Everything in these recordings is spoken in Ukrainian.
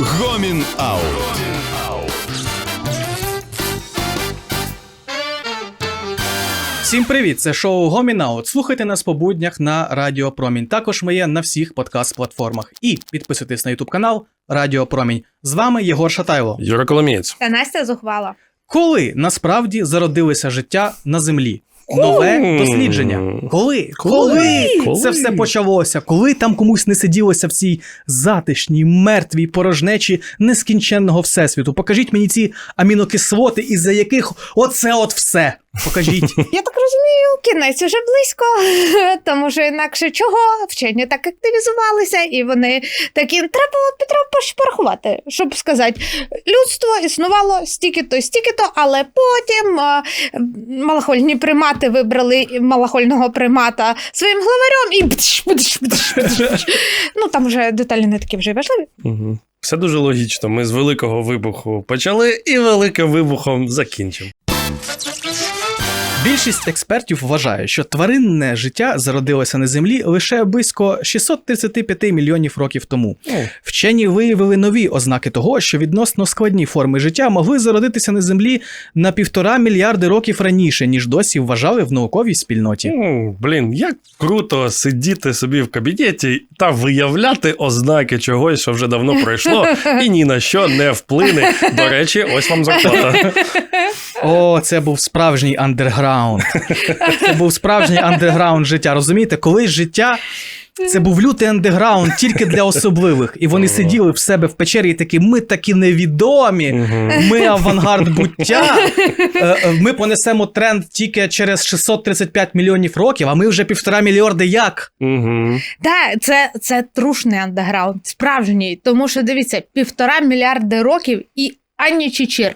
Гомін Аут. Всім привіт! Це шоу Гомінаут. Слухайте нас по буднях на Радіо Промінь. Також ми є на всіх подкаст-платформах. І підписуйтесь на Ютуб канал Радіо Промінь. З вами Єгор Шатайло. Юра Коломієць. Та Настя зухвала. Коли насправді зародилося життя на землі? Нове дослідження. Коли? Коли? Коли? це все почалося? Коли там комусь не сиділося в цій затишній, мертвій порожнечі нескінченного всесвіту? Покажіть мені ці амінокислоти, із-за яких оце от все. Покажіть. Я так розумію, кінець уже близько, тому що інакше чого вчені так активізувалися, і вони такі треба пош- порахувати, щоб сказати, людство існувало стільки-то, стільки-то, але потім а, малахольні примати вибрали малахольного примата своїм главарем і бдш, бдш, бдш, бдш. ну там вже деталі не такі вже важливі. Угу. Все дуже логічно. Ми з великого вибуху почали і великим вибухом закінчимо. Більшість експертів вважає, що тваринне життя зародилося на землі лише близько 635 мільйонів років тому. Вчені виявили нові ознаки того, що відносно складні форми життя могли зародитися на землі на півтора мільярди років раніше, ніж досі вважали в науковій спільноті. М, Блін, як круто сидіти собі в кабінеті та виявляти ознаки чогось, що вже давно пройшло, і ні на що не вплине. До речі, ось вам зарплата. О, це був справжній андерграунд. Це був справжній андерграунд життя. Розумієте, колись життя. Це був лютий андеграунд тільки для особливих. І вони сиділи в себе в печері і такі: ми такі невідомі, ми авангард буття. Е, е, Ми понесемо тренд тільки через 635 мільйонів років, а ми вже півтора мільярди як? Так, це, це трушний андеграунд, справжній. Тому що дивіться, півтора мільярди років і ані чичір.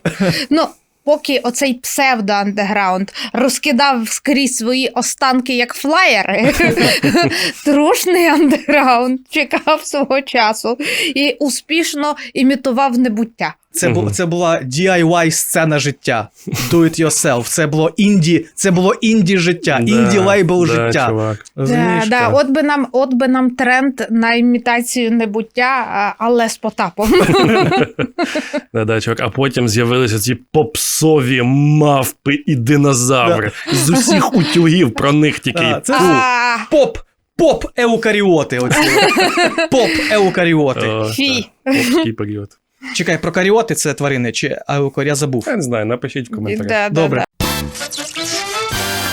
Ну, поки оцей псевдо-андеграунд розкидав скрізь свої останки як флаєри, трушний андеграунд чекав свого часу і успішно імітував небуття. Це, бу, це була DIY сцена життя. Do it yourself. Це було інді, це було інді життя, інді лейбл да, життя. чувак. Да, да, от, би нам, от би нам тренд на імітацію небуття, але з потапом. Да-да, чувак. А потім з'явилися ці попсові мавпи і динозаври. З усіх утюгів про них тільки Да, це Поп, поп еукаріоти. Поп еукаріоти. Фі. Попський період. Чекай, прокаріоти це тварини чи аукор, я забув. Я не знаю, напишіть в коментарях. да, да, Добре.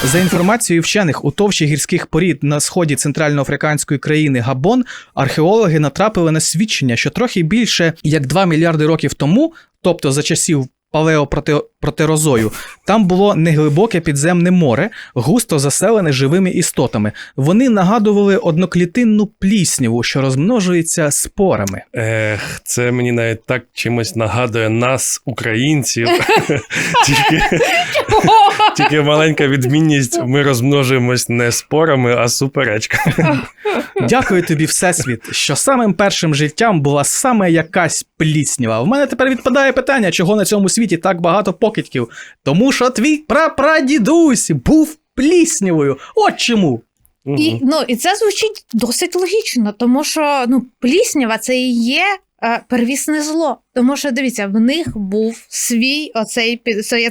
За інформацією вчених, у товщі гірських порід на сході центральноафриканської країни Габон археологи натрапили на свідчення, що трохи більше як 2 мільярди років тому, тобто за часів палеопротерозою, там було неглибоке підземне море, густо заселене живими істотами. Вони нагадували одноклітинну плісняву, що розмножується спорами. Ех, це мені навіть так чимось нагадує нас, українців. тільки, тільки маленька відмінність: ми розмножуємось не спорами, а суперечками. Дякую тобі, Всесвіт, що самим першим життям була саме якась пліснява. В мене тепер відпадає питання, чого на цьому світі так багато покидьків. Тому що твій прапрадідусь був пліснявою. От чому. І, ну, і це звучить досить логічно, тому що ну, пліснява це і є первісне зло. Тому що дивіться, в них був свій оцей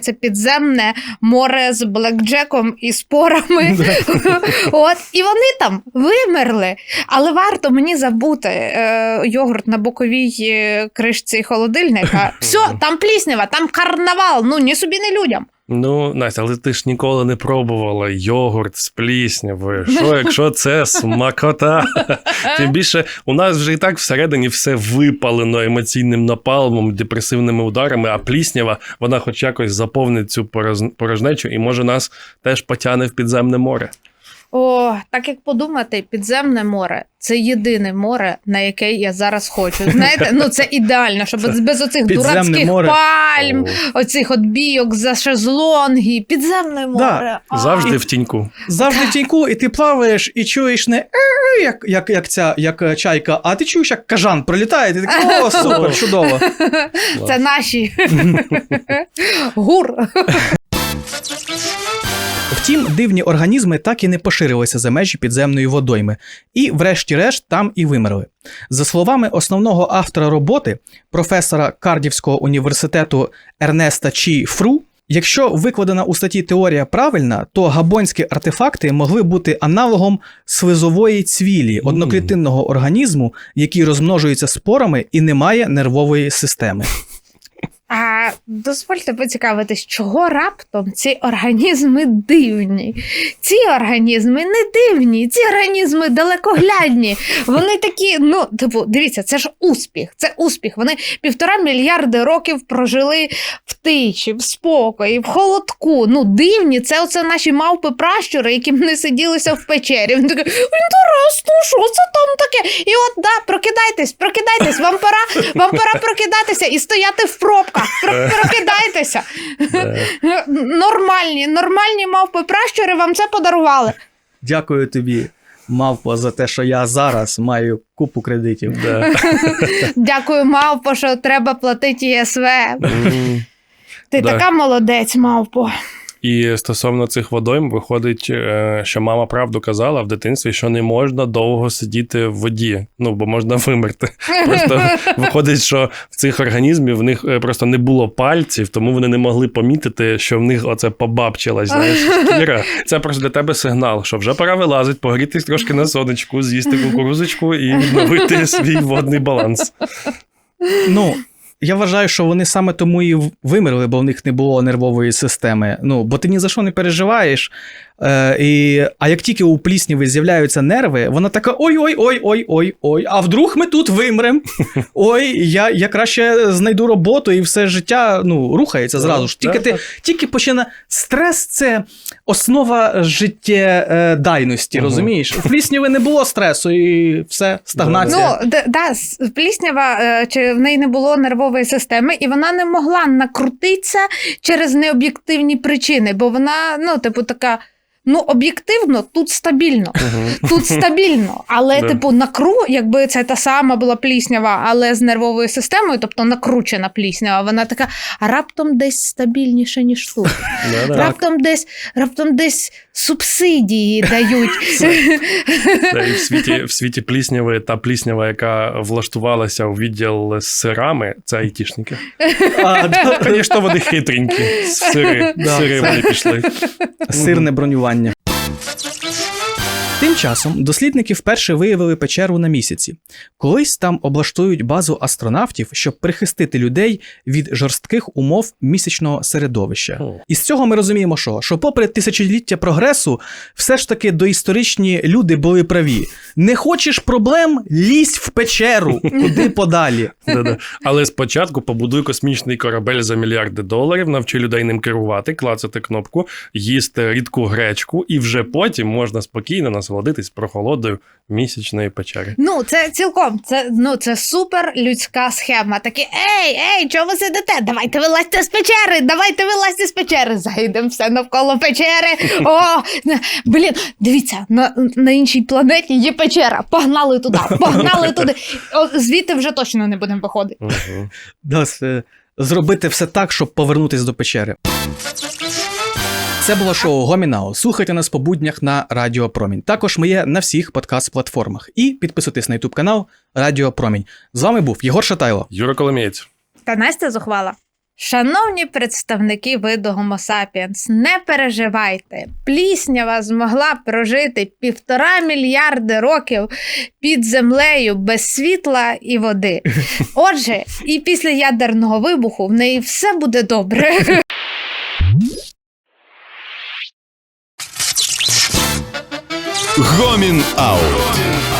це підземне море з блекджеком і спорами. От, і вони там вимерли. Але варто мені забути е, йогурт на боковій е, кришці холодильника. Все, там пліснява, там карнавал. Ну ні собі, не людям. Ну, Настя, але ти ж ніколи не пробувала йогурт з пліснявою. Що, якщо це смакота? Тим більше у нас вже і так всередині все випалено емоційним напалмом, депресивними ударами, а пліснява, вона хоч якось заповнить цю порожнечу і може нас теж потягне в підземне море. О, так як подумати, підземне море це єдине море, на яке я зараз хочу. Знаєте, ну це ідеально, щоб без- без оцих дурацьких море. пальм, О, оцих от бійок за шезлонги, підземне море. А. Завжди в тіньку. Завжди в тіньку, і ти плаваєш і чуєш не «е», як, як, як ця як е, чайка, а ти чуєш, як кажан пролітає, і ти такий, о, супер, чудово. Це наші. Гур. Втім, дивні організми так і не поширилися за межі підземної водойми, і, врешті-решт, там і вимерли. За словами основного автора роботи, професора Кардівського університету Ернеста Чі Фру, якщо викладена у статті теорія правильна, то габонські артефакти могли бути аналогом слизової цвілі, одноклітинного організму, який розмножується спорами і не має нервової системи. А дозвольте поцікавитись, чого раптом ці організми дивні? Ці організми не дивні, ці організми далекоглядні. Вони такі, ну, типу, дивіться, це ж успіх. Це успіх. Вони півтора мільярди років прожили в тиші, в спокої, в холодку. Ну, дивні, це оце наші мавпи пращури, які не сиділися в печері. Він такий, інтересно, що це там таке? І от да, прокидайтесь, прокидайтесь, вам пора, вам пора прокидатися і стояти в пробках. Про- Прокидайтеся. Нормальні, нормальні мавпи пращури вам це подарували. Дякую тобі, мавпо, за те, що я зараз маю купу кредитів. Да. Дякую, мавпо, що треба платити ЄСВ. Ти Да. така молодець, мавпо. І стосовно цих водойм, виходить, е, що мама правду казала в дитинстві, що не можна довго сидіти в воді, ну бо можна вимерти. Просто виходить, що в цих організмів в них е, просто не було пальців, тому вони не могли помітити, що в них оце побабчилась, знаєш, шкіра. Це просто для тебе сигнал, що вже пора вилазити, погрітись трошки на сонечку, з'їсти кукурузочку і відновити свій водний баланс. Ну, я вважаю, що вони саме тому і вимерли, бо в них не було нервової системи. Ну, бо ти ні за що не переживаєш. Е, і, а як тільки у плісніви з'являються нерви, вона така: ой-ой-ой-ой-ой-ой, а вдруг ми тут вимрем? Ой, я, я краще знайду роботу, і все життя ну, рухається зразу ж. Тільки, ти, тільки починає. Стрес це основа життєдайності, розумієш? У плісніви не було стресу, і все, стагнація. Ну, да, да, пліснява, е, чи в неї не було нервової системи, і вона не могла накрутитися через необ'єктивні причини, бо вона, ну, типу, така. Ну, об'єктивно, тут стабільно. Тут стабільно. Але, Да. типу, накру, якби це та сама була пліснява, але з нервовою системою, тобто накручена пліснява, вона така а раптом десь стабільніше, ніж тут. Раптом десь, раптом десь субсидії дають. І в світі, в світі плісняви та пліснява, яка влаштувалася у відділ з сирами, це айтішники. Звісно, вони хитренькі. Сири, сири вони пішли. Сирне бронювання. Тим часом дослідники вперше виявили печеру на місяці. Колись там облаштують базу астронавтів, щоб прихистити людей від жорстких умов місячного середовища. І з цього ми розуміємо, що, що попри тисячоліття прогресу, все ж таки доісторичні люди були праві. Не хочеш проблем? Лізь в печеру, куди подалі. Але спочатку побудуй космічний корабель за мільярди доларів, навчи людей ним керувати, клацати кнопку, їсти рідку гречку, і вже потім можна спокійно насолодитись прохолодою місячної печери. Ну, це цілком, це, ну, це супер людська схема. Такі, ей, ей, чого ви сидите? Давайте вилазьте з печери, давайте вилазьте з печери. Зайдемо все навколо печери. О, блін, дивіться, на, на іншій планеті є печера. Погнали туди, погнали туди. О, звідти вже точно не будемо виходити. Угу. Зробити все так, щоб повернутися до печери. Це було шоу Гомінау. Слухайте нас по буднях на Радіо Промінь. Також ми є на всіх подкаст-платформах. І підписуйтесь на YouTube канал Радіо Промінь. З вами був Єгор Шатайло. Юра Коломієць. Та Настя зухвала. Шановні представники виду Homo sapiens, не переживайте. Пліснява змогла прожити півтора мільярди років під землею без світла і води. Отже, і після ядерного вибуху в неї все буде добре. Гомін Аут.